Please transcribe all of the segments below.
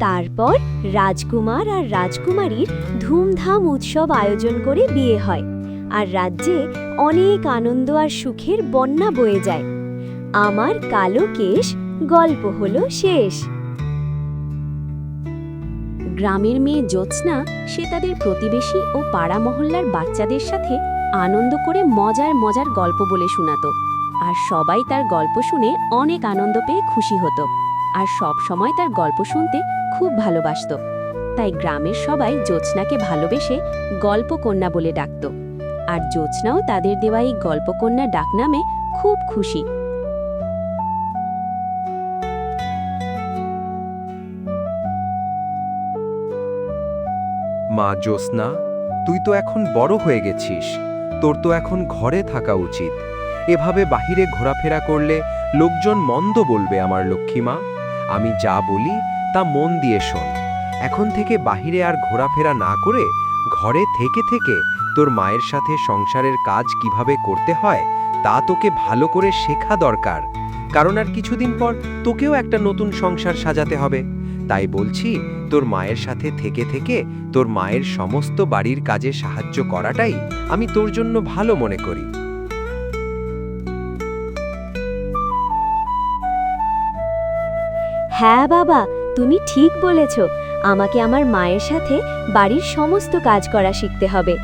তারপর রাজকুমার আর রাজকুমারীর ধুমধাম উৎসব আয়োজন করে বিয়ে হয়, আর রাজ্যে অনেক আনন্দ আর সুখের বন্যা বয়ে যায়। আমার কালো কেশ গল্প হলো শেষ। গ্রামের মেয়ে জ্যোৎস্না সে তাদের প্রতিবেশী ও পাড়া মহল্লার বাচ্চাদের সাথে আনন্দ করে মজার মজার গল্প বলে শোনাতো, আর সবাই তার গল্প শুনে অনেক আনন্দ পেয়ে খুশি হতো। আর সব সময় তার গল্প শুনতে খুব ভালোবাসত। তাই গ্রামের সবাই জ্যোৎস্নাকে ভালোবেসে গল্পকন্যা বলে ডাকত। আর জ্যোৎস্নাও তাদের দেওয়া এই গল্পকন্যা ডাকনামে খুব খুশি। মা জ্যোৎস্না, তুই তো এখন বড় হয়ে গেছিস। তোর তো এখন ঘরে থাকা উচিত। এভাবে বাহিরে ঘোরাফেরা করলে লোকজন মন্দ বলবে আমার লক্ষ্মীমা আমি যা বলি তা মন দিয়ে শোন। এখন থেকে বাহিরে আর ঘোরাফেরা না করে ঘরে থেকে থেকে তোর মায়ের সাথে সংসারের কাজ কীভাবে করতে হয় তা তোকে ভালো করে শেখা দরকার। কারণ আর কিছুদিন পর তোকেও একটা নতুন সংসার সাজাতে হবে। তাই বলছি, তোর মায়ের সাথে থেকে থেকে তোর মায়ের সমস্ত বাড়ির কাজে সাহায্য করাটাই আমি তোর জন্য ভালো মনে করি। হ্যাঁ বাবা, তুমি ঠিক বলেছ। আমাকে আমার মায়ের সাথে বাড়ির সমস্ত কাজ করা শিখতে হবে।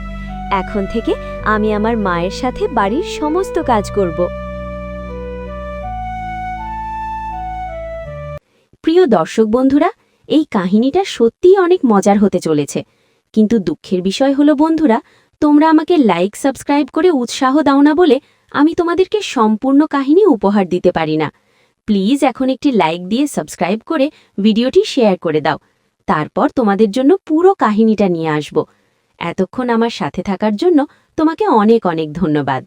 এখন থেকে আমি আমার মায়ের সাথে বাড়ির সমস্ত কাজ করব। প্রিয় দর্শক বন্ধুরা, এই কাহিনীটা সত্যিই অনেক মজার হতে চলেছে। কিন্তু দুঃখের বিষয় হলো বন্ধুরা, তোমরা আমাকে লাইক সাবস্ক্রাইব করে উৎসাহ দাও না বলে আমি তোমাদেরকে সম্পূর্ণ কাহিনী উপহার দিতে পারি না। প্লিজ এখন একটি লাইক দিয়ে সাবস্ক্রাইব করে ভিডিওটি শেয়ার করে দাও। তারপর তোমাদের জন্য পুরো কাহিনীটা নিয়ে আসব। এতক্ষণ আমার সাথে থাকার জন্য তোমাকে অনেক অনেক ধন্যবাদ।